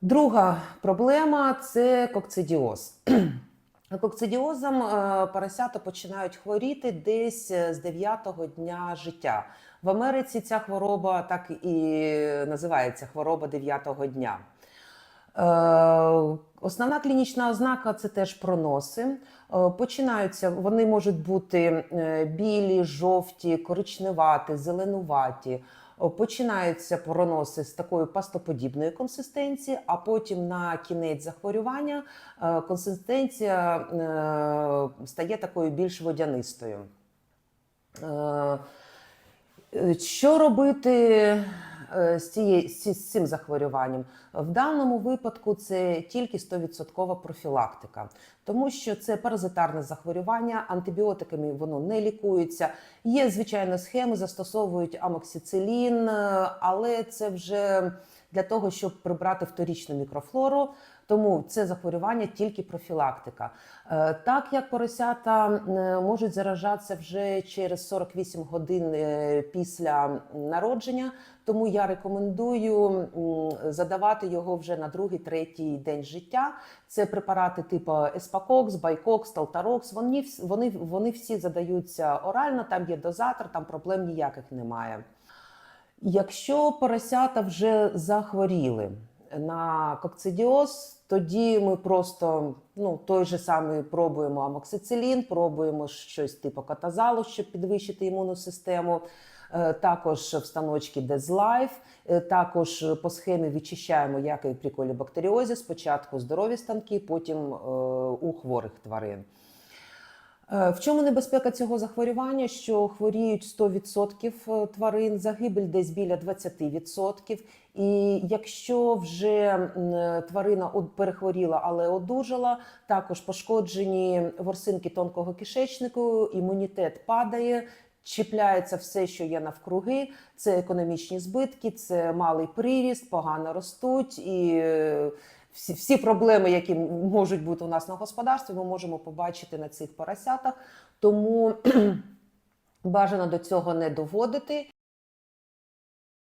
Друга проблема це кокцидіоз. Кокцидіозом е, поросята починають хворіти десь е, з 9-го дня життя. В Америці ця хвороба так і називається хвороба 9-го дня. Е, Основна клінічна ознака це теж проноси. Е, Починаються, вони можуть бути е, білі, жовті, коричневаті, зеленуваті. Починаються проноси з такої пастоподібної консистенції, а потім на кінець захворювання е, консистенція е, стає такою більш водянистою. Е, Е, Що робити е, з, цією, з цим захворюванням? В даному випадку це тільки 100% профілактика, тому що це паразитарне захворювання, антибіотиками воно не лікується. Є, звичайно, схеми, застосовують амоксицилін, е, але це вже для того, щоб прибрати вторічну мікрофлору. Тому це захворювання тільки профілактика. Е, Так як поросята е, можуть заражатися вже через 48 годин е, після народження, тому я рекомендую задавати його вже на другий, третій день життя. Це препарати типу Еспакокс, Байкокс, Талтарокс. Вони, вони, вони всі задаються орально, там є дозатор, там проблем ніяких немає. Якщо поросята вже захворіли на кокцидіоз, тоді ми просто ну, той же самий пробуємо амоксицилін, пробуємо щось типу катазалу, щоб підвищити імунну систему. Е, Також встаночки Дезлайф, Е, також по схемі відчищаємо як і при колібактеріозі, спочатку здорові станки, потім е, у хворих тварин. Е, В чому небезпека цього захворювання? Що хворіють 100% тварин, загибель десь біля 20%. І якщо вже тварина перехворіла, але одужала, також пошкоджені ворсинки тонкого кишечнику, імунітет падає. Чіпляється все, що є навкруги. Це економічні збитки, це малий приріст, погано ростуть і е, всі, всі проблеми, які можуть бути у нас на господарстві, ми можемо побачити на цих поросятах. Тому бажано до цього не доводити.